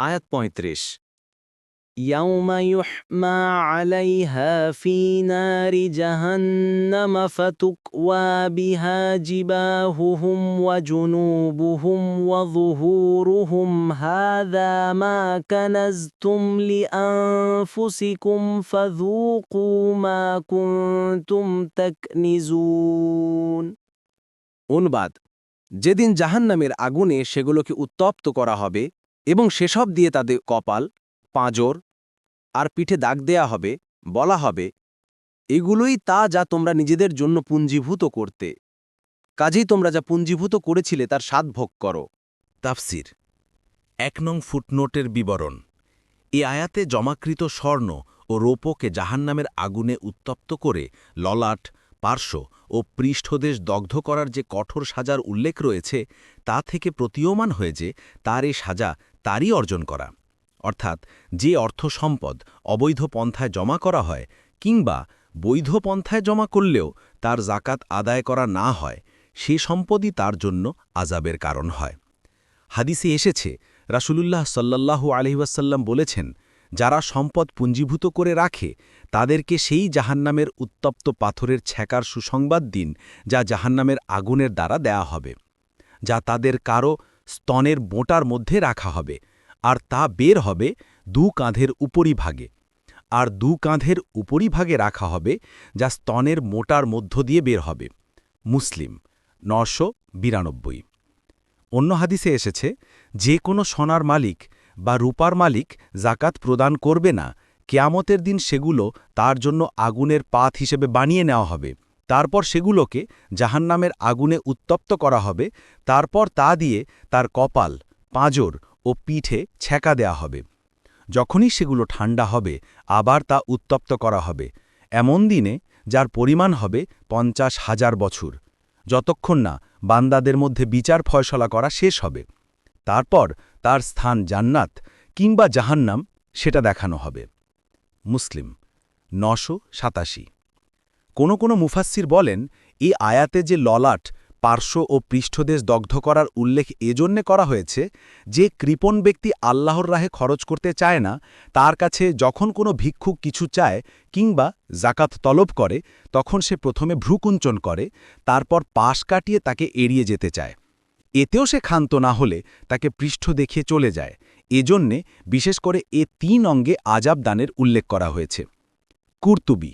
আয়াত পঁয়ত্রিশ يوم يحمى عليها في نار جهنم فتكوى بها جباههم وجنوبهم وظهورهم هذا ما كنزتم لأنفسكم فذوقوا ما كنتم تكنزون অনুবাদ যেদিন জাহান্নামের আগুনে সেগুলোকে উত্তপ্ত করা হবে এবং সেসব দিয়ে তাদের কপাল, পাঁজর আর পিঠে দাগ দেয়া হবে, বলা হবে, এগুলোই তা যা তোমরা নিজেদের জন্য পুঞ্জীভূত করতে। কাজেই তোমরা যা পুঞ্জীভূত করেছিলে তার স্বাদ ভোগ করো। তাফসির। এক নং ফুটনোটের বিবরণ। এ আয়াতে জমাকৃত স্বর্ণ ও রৌপকে জাহান্নামের আগুনে উত্তপ্ত করে ললাট, পার্শ্ব ও পৃষ্ঠদেশ দগ্ধ করার যে কঠোর সাজার উল্লেখ রয়েছে, তা থেকে প্রতীয়মান হয়ে যে তার এই সাজা তারই অর্জন করা। অর্থাৎ যে অর্থ সম্পদ অবৈধ পন্থায় জমা করা হয় কিংবা বৈধ পন্থায় জমা করলেও তার জাকাত আদায় করা না হয়, সে সম্পদই তার জন্য আজাবের কারণ হয়। হাদিসে এসেছে, রাসুলুল্লাহ সাল্লাল্লাহু আলহিউসাল্লাম বলেছেন, যারা সম্পদ পুঞ্জীভূত করে রাখে, তাদেরকে সেই জাহান্নামের উত্তপ্ত পাথরের ছ্যাকার সুসংবাদ দিন যা জাহান্নামের আগুনের দ্বারা দেয়া হবে, যা তাদের কারও স্তনের বোটার মধ্যে রাখা হবে আর তা বের হবে দু কাঁধের উপরিভাগে। আর দু কাঁধের উপরিভাগে রাখা হবে যা স্তনের মোটার মধ্য দিয়ে বের হবে। মুসলিম, নশো বিরানব্বই। অন্য হাদিসে এসেছে, যে কোনো সোনার মালিক বা রূপার মালিক জাকাত প্রদান করবে না, কেয়ামতের দিন সেগুলো তার জন্য আগুনের পাত হিসেবে বানিয়ে নেওয়া হবে। তারপর সেগুলোকে জাহান্নামের আগুনে উত্তপ্ত করা হবে, তারপর তা দিয়ে তার কপাল, পাঁজর ও পিঠে ছ্যাঁকা দেয়া হবে। যখনই সেগুলো ঠান্ডা হবে, আবার তা উত্তপ্ত করা হবে। এমন দিনে, যার পরিমাণ হবে পঞ্চাশ হাজার বছর। যতক্ষণ না বান্দাদের মধ্যে বিচার ফয়সলা করা শেষ হবে। তারপর তার স্থান জান্নাত কিংবা জাহান্নাম, সেটা দেখানো হবে। মুসলিম, নশো সাতাশি। কোনো কোনো মুফাসির বলেন এই আয়াতে যে ললাট, পার্শ্ব ও পৃষ্ঠদেশ দগ্ধ করার উল্লেখ এজন্যে করা হয়েছে যে কৃপণ ব্যক্তি আল্লাহর রাহে খরচ করতে চায় না, তার কাছে যখন কোনো ভিক্ষুক কিছু চায় কিংবা জাকাত তলব করে, তখন সে প্রথমে ভ্রুকুঞ্চন করে, তারপর পাশ কাটিয়ে তাকে এড়িয়ে যেতে চায়। এতেও সে ক্ষান্ত না হলে তাকে পৃষ্ঠ দেখিয়ে চলে যায়। এজন্যে বিশেষ করে এ তিন অঙ্গে আজাব দানের উল্লেখ করা হয়েছে। কুর্তুবি